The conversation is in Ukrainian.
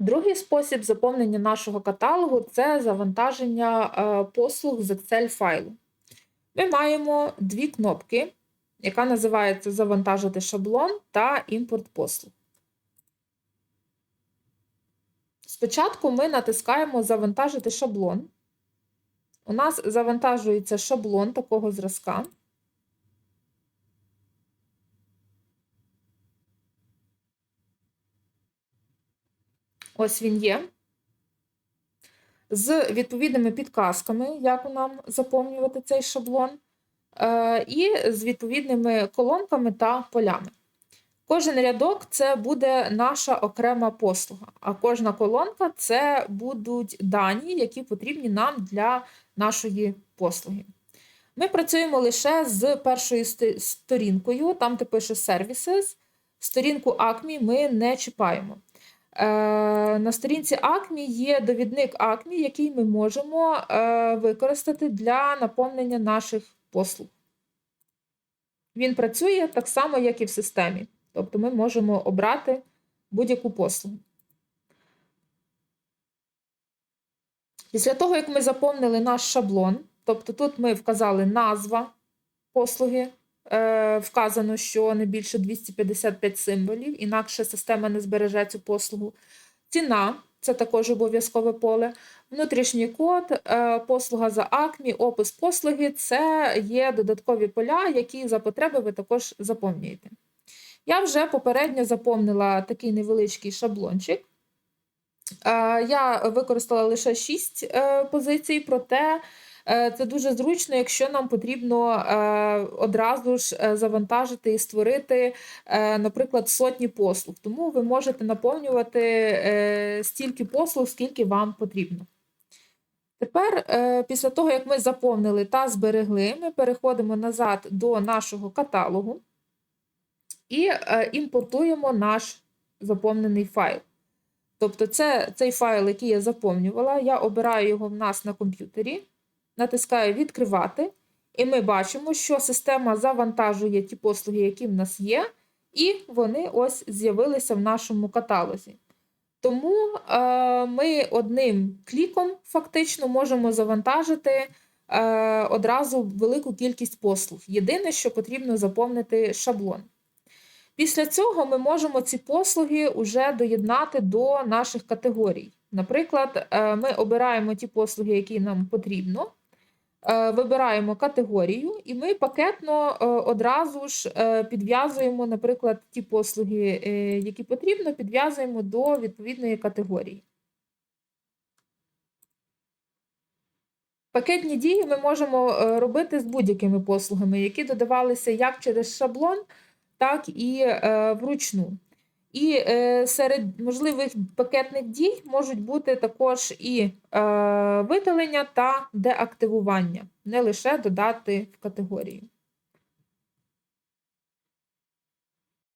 Другий спосіб заповнення нашого каталогу це завантаження е, послуг з Excel файлу. Ми маємо дві кнопки, яка називається Завантажити шаблон та імпорт послуг. Спочатку ми натискаємо Завантажити шаблон. У нас завантажується шаблон такого зразка. Ось він є. З відповідними підказками, як нам заповнювати цей шаблон, е, і з відповідними колонками та полями. Кожен рядок це буде наша окрема послуга, а кожна колонка це будуть дані, які потрібні нам для нашої послуги. Ми працюємо лише з першою сторінкою, там де пише Services. Сторінку ACMI ми не чіпаємо. Е, на сторінці ACMI є довідник ACMI, який ми можемо е, використати для наповнення наших послуг. Він працює так само, як і в системі. Тобто ми можемо обрати будь-яку послугу. Після того, як ми заповнили наш шаблон, тобто тут ми вказали назва послуги, е, вказано, що не більше 255 символів, інакше система не збереже цю послугу. Ціна це також обов'язкове поле. Внутрішній код, е, послуга за АКМІ, опис послуги це є додаткові поля, які за потреби ви також заповнюєте. Я вже попередньо заповнила такий невеличкий шаблончик. Е, я використала лише 6 е, позицій, проте це дуже зручно, якщо нам потрібно одразу ж завантажити і створити, наприклад, сотні послуг. Тому ви можете наповнювати стільки послуг, скільки вам потрібно. Тепер, після того, як ми заповнили та зберегли, ми переходимо назад до нашого каталогу і е, імпортуємо наш заповнений файл. Тобто, це цей файл, який я заповнювала, я обираю його в нас на комп'ютері, натискаю Відкривати, і ми бачимо, що система завантажує ті послуги, які в нас є, і вони ось з'явилися в нашому каталозі. Тому е, ми одним кліком фактично можемо завантажити е, одразу велику кількість послуг. Єдине, що потрібно заповнити шаблон. Після цього ми можемо ці послуги вже доєднати до наших категорій. Наприклад, е, ми обираємо ті послуги, які нам потрібно, вибираємо категорію, і ми пакетно е, одразу ж підв'язуємо, наприклад, ті послуги, які потрібно, підв'язуємо до відповідної категорії. Пакетні дії ми можемо робити з будь-якими послугами, які додавалися як через шаблон так і е, вручну. І е, серед можливих пакетних дій можуть бути також і е, видалення та деактивування, не лише додати в категорію.